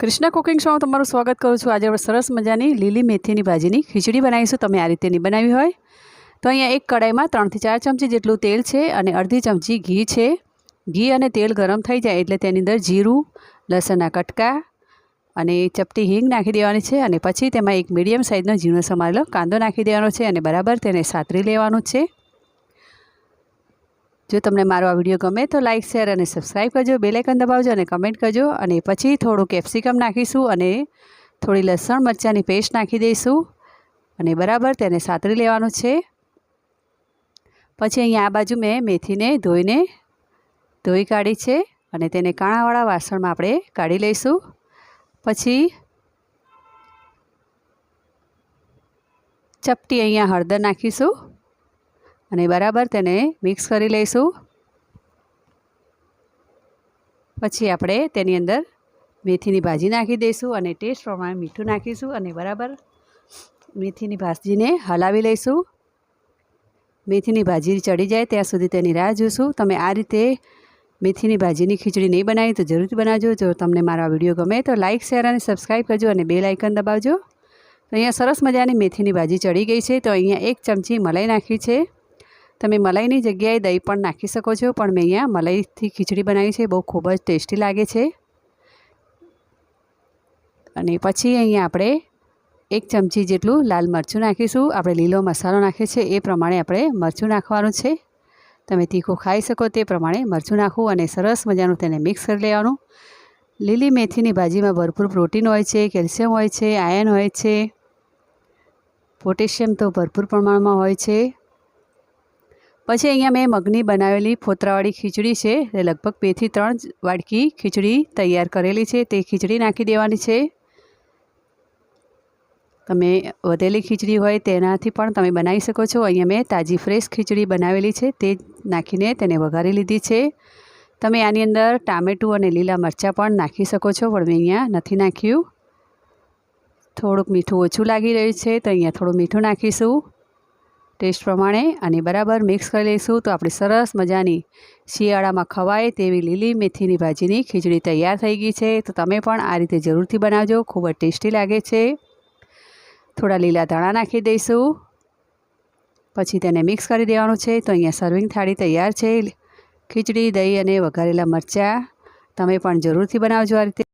Krishna cooking શોમાં તમારું સ્વાગત કરું છું. આજે આપણે સરસ મજાની લીલી મેથીની ભાજીની. ખીચડી બનાવીશું. તમે આ રીતે બનાવી હોય. તો અહીંયા એક કડાઈમાં ત્રણથી ચાર ચમચી જેટલું તેલ છે અને અડધી ચમચી ઘી છે. ઘી અને તેલ ગરમ થઈ જાય એટલે તેની અંદર જીરું, લસણના કટકા અને ચપટી હિંગ નાખી દેવાની છે અને પછી તેમાં એક મીડિયમ સાઇઝનો ઝીણો સમારેલો કાંદો નાખી દેવાનો છે અને બરાબર તેને સાતરી લેવાનું છે. જો તમને મારો આ વીડિયો ગમે તો લાઇક શેર અને સબસ્ક્રાઈબ કરજો બેલાઇકન દબાવજો અને કમેન્ટ કરજો અને પછી થોડું કેપ્સિકમ નાખીશું અને થોડી લસણ મરચાંની પેસ્ટ નાખી દઈશું અને બરાબર તેને સાતરી લેવાનું છે. પછી અહીંયા આ બાજુ મેં મેથીને ધોઈને ધોઈ કાઢી છે અને તેને કાણાવાળા વાસણમાં આપણે કાઢી લઈશું. પછી ચપટી અહીંયા હળદર નાખીશું. અને બરાબર તેને મિક્સ કરી લઈશું. પછી આપણે તેની અંદર મેથીની ભાજી નાખી દઈશું અને ટેસ્ટ પ્રમાણે મીઠું નાખીશું અને બરાબર મેથીની ભાજીને હલાવી લઈશું. મેથીની ભાજી ચડી જાય ત્યાં સુધી તેની રાહ જોઈશું તમે આ રીતે મેથીની ભાજીની ખીચડી નહીં બનાવી તો જરૂરથી બનાવજો. જો તમને મારો વીડિયો ગમે તો લાઇક શેર અને સબસ્ક્રાઈબ કરજો અને બે લાઇકન દબાવજો. તો અહીંયા સરસ મજાની મેથીની ભાજી ચડી ગઈ છે. તો અહીંયા એક ચમચી મલાઈ નાખી છે. તમે મલાઈની જગ્યાએ દહીં પણ નાખી શકો છો, પણ મેં અહીંયા મલાઈથી ખીચડી બનાવી છે, બહુ ખૂબ જ ટેસ્ટી લાગે છે. અને પછી અહીંયા આપણે એક ચમચી જેટલું લાલ મરચું નાખીશું. આપણે લીલો મસાલો નાખીએ છીએ એ પ્રમાણે આપણે મરચું નાખવાનું છે. તમે તીખું ખાઈ શકો તે પ્રમાણે મરચું નાખવું અને સરસ મજાનું તેને મિક્સ કરી લેવાનું. લીલી મેથીની ભાજીમાં ભરપૂર પ્રોટીન હોય છે, કેલ્શિયમ હોય છે આયર્ન હોય છે. પોટેશિયમ તો ભરપૂર પ્રમાણમાં હોય છે. પછી અહીંયા મેં મગની બનાવેલી ફોતરાવાળી ખીચડી છે. એ લગભગ બેથી ત્રણ વાડકી ખીચડી તૈયાર કરેલી છે. તે ખીચડી નાખી દેવાની છે. તમે વધેલી ખીચડી હોય તેનાથી પણ તમે બનાવી શકો છો. અહીંયા મેં તાજી ફ્રેશ ખીચડી બનાવેલી છે. તે નાખીને તેને વઘારી લીધી છે. તમે આની અંદર ટામેટું અને લીલા મરચાં પણ નાખી શકો છો. પણ મેં અહીંયા નથી નાખ્યું. થોડુંક મીઠું ઓછું લાગી રહ્યું છે, તો અહીંયા થોડું મીઠું નાખીશું. ટેસ્ટ પ્રમાણે અને બરાબર મિક્સ કરી લઈશું તો આપણી સરસ મજાની શિયાળામાં ખવાય તેવી લીલી મેથીની ભાજીની ખીચડી તૈયાર થઈ ગઈ છે. તો તમે પણ આ રીતે જરૂરથી બનાવજો, ખૂબ જ ટેસ્ટી લાગે છે. થોડા લીલા ધાણા નાખી દઈશું. પછી તેને મિક્સ કરી દેવાનું છે. તો અહીંયા સર્વિંગ થાળી તૈયાર છે. ખીચડી, દહીં અને વઘારેલા મરચાં તમે પણ જરૂરથી બનાવજો આ રીતે.